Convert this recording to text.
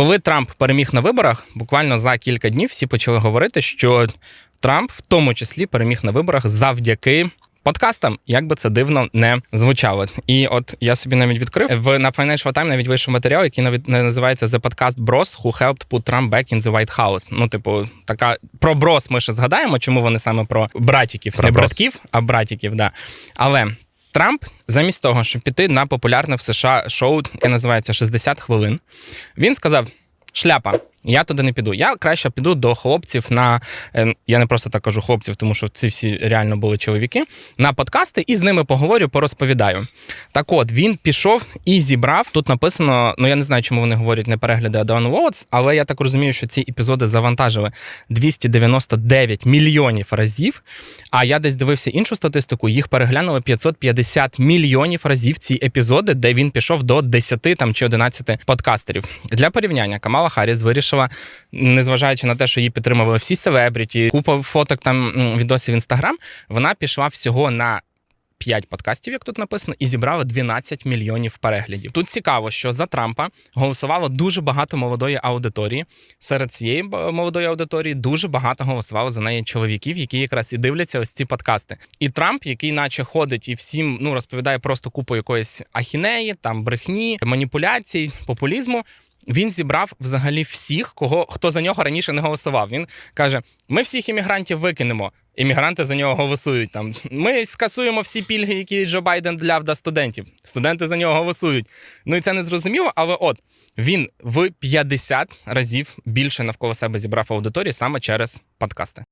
Коли Трамп переміг на виборах, буквально за кілька днів всі почали говорити, що Трамп в тому числі переміг на виборах завдяки. Подкастам, як би це дивно не звучало, і от я собі навіть відкрив в на Financial Times навіть вийшов матеріал, який навіть називається The Podcast Bros Who Helped Put Trump Back in the White House. Ну, типу, така про брос. Ми ще згадаємо, чому вони саме про братіків, Про не братків, а братіків. Да. Але Трамп, замість того, щоб піти на популярне в США шоу, яке називається «60 хвилин, він сказав: шляпа. Я туди не піду. Я краще піду до хлопців на е, я не просто так кажу хлопців, тому що ці всі реально були чоловіки. На подкасти і з ними поговорю, порозповідаю. Так от він пішов і зібрав. Тут написано: ну я не знаю, чому вони говорять не перегляди, а downloads, але я так розумію, що ці епізоди завантажили 299 мільйонів разів. А я десь дивився іншу статистику. Їх переглянули 550 мільйонів разів ці епізоди, де він пішов до 10 там чи 11 подкастерів. Для порівняння Камала Харріс вирішила, незважаючи на те, що її підтримували всі селебріті, купа фоток там відосів в інстаграм, вона пішла всього на. 5 подкастів, як тут написано, і зібрала 12 мільйонів переглядів. Тут цікаво, що за Трампа голосувало дуже багато молодої аудиторії. Серед цієї молодої аудиторії дуже багато голосувало за неї чоловіків, які якраз і дивляться ось ці подкасти. І Трамп, який наче ходить і всім ну розповідає просто купу якоїсь ахінеї, там брехні, маніпуляцій, популізму. Він зібрав взагалі всіх, кого хто за нього раніше не голосував. Він каже: ми всіх іммігрантів викинемо. Іммігранти за нього голосують. Там ми скасуємо всі пільги, які Джо Байден для студентів. Студенти за нього голосують. Ну і це не зрозуміло, але от він в 50 разів більше навколо себе зібрав аудиторії саме через подкасти.